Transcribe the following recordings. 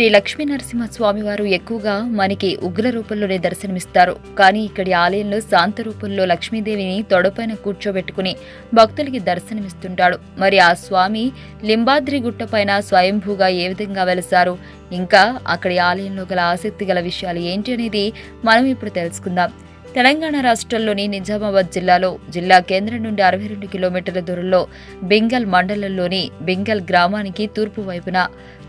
శ్రీ లక్ష్మీ నరసింహ స్వామివారు ఎక్కువగా మనకి ఉగ్ర రూపంలోనే దర్శనమిస్తారు. కానీ ఇక్కడి ఆలయంలో శాంత రూపంలో లక్ష్మీదేవిని తొడపైన కూర్చోబెట్టుకుని భక్తులకి దర్శనమిస్తుంటాడు. మరి ఆ స్వామి లింబాద్రి గుట్టపైన స్వయంభూగా ఏ విధంగా వెలసారు? ఇంకా అక్కడి ఆలయంలో గల ఆసక్తి గల విషయాలు ఏంటి అనేది మనం ఇప్పుడు తెలుసుకుందాం. తెలంగాణ రాష్ట్రంలోని నిజామాబాద్ జిల్లాలో జిల్లా కేంద్రం నుండి అరవై రెండు కిలోమీటర్ల దూరంలో బెంగల్ మండలంలోని బెంగల్ గ్రామానికి తూర్పు వైపున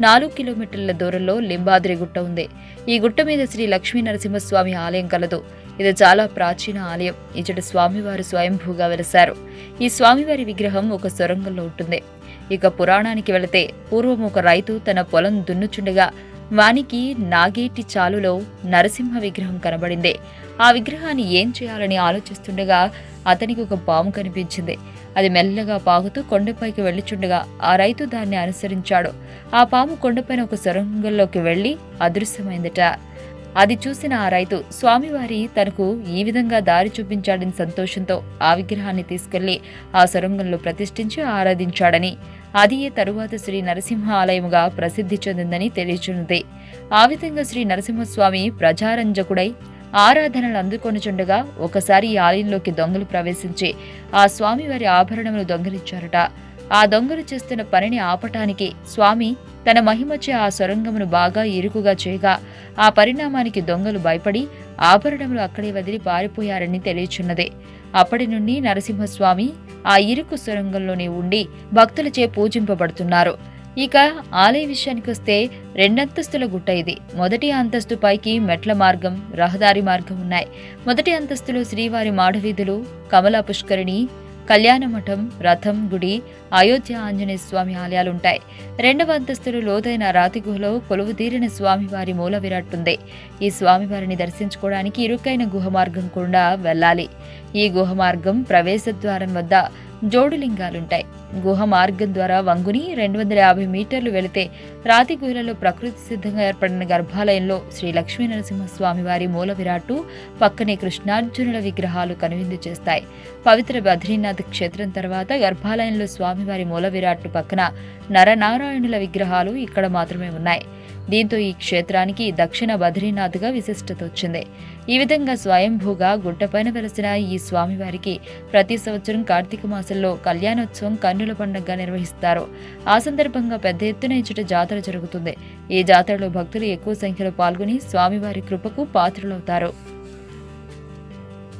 నాలుగు కిలోమీటర్ల దూరంలో లింబాద్రి గుట్ట ఉంది. ఈ గుట్ట మీద శ్రీ లక్ష్మీ నరసింహస్వామి ఆలయం కలదు. ఇది చాలా ప్రాచీన ఆలయం. ఇచ్చటి స్వామివారు స్వయంభూగా వెలిశారు. ఈ స్వామివారి విగ్రహం ఒక సొరంగంలో ఉంటుంది. ఇక పురాణానికి వెళితే పూర్వం ఒక రైతు తన పొలం దున్నుచుండగా వానికి నాగేటి చాలులో నరసింహ విగ్రహం కనబడింది. ఆ విగ్రహాన్ని ఏం చేయాలని ఆలోచిస్తుండగా అతనికి ఒక పాము కనిపించింది. అది మెల్లగా పాగుతూ కొండపైకి వెళ్ళిచుండగా ఆ రైతు దాన్ని అనుసరించాడు. ఆ పాము కొండపైన ఒక సొరంగంలోకి వెళ్ళి అదృశ్యమైందట. అది చూసిన ఆ రైతు స్వామివారి తనకు ఈ విధంగా దారి చూపించాడని సంతోషంతో ఆ విగ్రహాన్ని తీసుకెళ్ళి ఆ సొరంగంలో ప్రతిష్ఠించి ఆరాధించాడని అది తరువాత శ్రీ నరసింహ ఆలయముగా ప్రసిద్ధి చెందిందని తెలియచున్నది. ఆ విధంగా శ్రీ నరసింహస్వామి ప్రజారంజకుడై ఆరాధనలు అందుకొనుచుండగా ఒకసారి ఈ ఆలయంలోకి దొంగలు ప్రవేశించి ఆ స్వామివారి ఆభరణములు దొంగలించారట. ఆ దొంగలు చేస్తున్న పనిని ఆపటానికి స్వామి తన మహిమచే ఆ సొరంగమును బాగా ఇరుకుగా చేయగా ఆ పరిణామానికి దొంగలు భయపడి ఆభరణములు అక్కడే వదిలి పారిపోయారని తెలియచున్నదే. అప్పటి నుండి నరసింహస్వామి ఆ ఇరుకు సొరంగంలోనే ఉండి భక్తులచే పూజింపబడుతున్నారు. ఇక ఆలయ విషయానికి వస్తే రెండంతస్తుల గుట్ట ఇది. మొదటి అంతస్తు పైకి మెట్ల మార్గం రహదారి మార్గం ఉన్నాయి. మొదటి అంతస్తులో శ్రీవారి మాడవీధులు కమలా పుష్కరిణి కళ్యాణ మఠం రథం గుడి అయోధ్య ఆంజనేయ స్వామి ఆలయాలుంటాయి. రెండవ అంతస్తులు లోతైన రాతి గుహలో కొలువు తీరిన స్వామివారి మూల విరాట్టుంది. ఈ స్వామివారిని దర్శించుకోవడానికి ఇరుకైన గుహ మార్గం కూడా వెళ్ళాలి. ఈ గుహ మార్గం ప్రవేశ ద్వారం వద్ద జోడులింగాలుంటాయి. గుహ మార్గం ద్వారా వంగుని రెండు వందల యాభై మీటర్లు వెళితే రాతి గుహలలో ప్రకృతి సిద్ధంగా ఏర్పడిన గర్భాలయంలో శ్రీ లక్ష్మీ నరసింహస్వామి వారి మూల విరాట్టు పక్కనే కృష్ణార్జునుల విగ్రహాలు కనువిందు చేస్తాయి. పవిత్ర బద్రీనాథ్ క్షేత్రం తర్వాత గర్భాలయంలో స్వామివారి మూల విరాట్టు పక్కన నరనారాయణుల విగ్రహాలు ఇక్కడ మాత్రమే ఉన్నాయి. దీంతో ఈ క్షేత్రానికి దక్షిణ బద్రీనాథ్గా విశిష్టత వచ్చింది. ఈ విధంగా స్వయంభూగా గుట్టపైన వెలసిన ఈ స్వామివారికి ప్రతి సంవత్సరం కార్తీక మాసంలో కళ్యాణోత్సవం కన్నుల పండుగగా నిర్వహిస్తారు. ఆ సందర్భంగా పెద్ద ఎత్తున ఇచ్చట జాతర జరుగుతుంది. ఈ జాతరలో భక్తులు ఎక్కువ సంఖ్యలో పాల్గొని స్వామివారి కృపకు పాత్రులవుతారు.